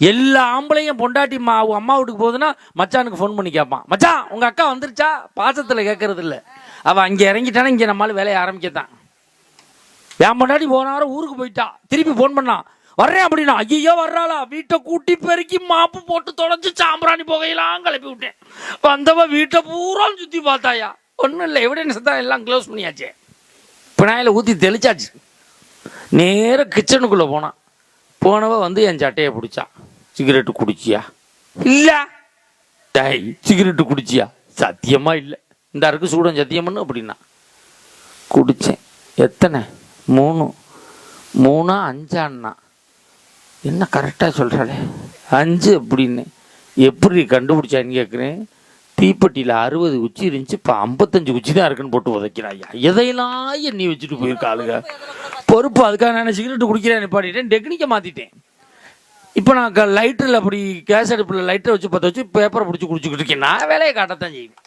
எல்லா ஆம்பளையும் பொண்டாட்டி மா அவங்க அம்மா வீட்டுக்கு போகுதுன்னா மச்சானுக்கு ஃபோன் பண்ணி கேட்பான் மச்சான் உங்கள் அக்கா வந்துருச்சா? பாசத்தில் கேட்கறது இல்லை அவள் அங்கே இறங்கிட்டானா இங்கே நம்மளால வேலையை ஆரம்பிக்கத்தான். என் பொண்டாட்டி போன ஊருக்கு போயிட்டா. திருப்பி ஃபோன் பண்ணான் வர்றேன் அப்படின்னா ஐயோ வர்றாளா? வீட்டை கூட்டி பெருக்கி மாப்பு போட்டு தொலைச்சு சாம்பிராணி புகையெல்லாம் கிளப்பி விட்டேன். வந்தவ வீட்டை பூரா சுற்றி பார்த்தாயா? ஒன்றும் இல்லை. எவிடன்ஸ் தான் எல்லாம் க்ளோஸ் பண்ணியாச்சு. பினாயில் ஊற்றி தெளிச்சாச்சு. நேராக கிச்சனுக்குள்ளே போனான். போனவ வந்து என் சட்டையை பிடிச்சா சிகரெட்டு குடிச்சியா? இல்லை. டை சிகரெட்டு குடிச்சியா? சத்தியமா இல்லை. இந்த அருக்கு சூடம் சத்தியம்னு அப்படின்னா. குடித்தேன் எத்தனை? மூணு. மூணா அஞ்சான்னா. என்ன கரெக்டாக சொல்கிறாளே அஞ்சு அப்படின்னு. எப்படி கண்டுபிடிச்சான்னு கேட்குறேன் தீப்பெட்டியில் அறுபது குச்சி இருந்துச்சு இப்போ ஐம்பத்தஞ்சு குச்சி தான் இருக்குன்னு போட்டு உதைக்கிறாயா? எதையெல்லாம் எண்ணி வச்சுட்டு போயிருக்காளுங்க பொறுப்பு அதுக்காக நான் சிகரெட்டு குடிக்கிறேன் நிப்பாட்டிட்டேன் டெக்னிக்கை மாற்றிட்டேன் இப்போ நான் லைட்டரில் அப்படி கேஸ் அடுப்பில் லைட்டரை வச்சு பற்ற வச்சு பேப்பரை பிடிச்சி குடிச்சிக்கிட்டு இருக்கேன். நான் வேலையை காட்டத்தான் செய்வேன்.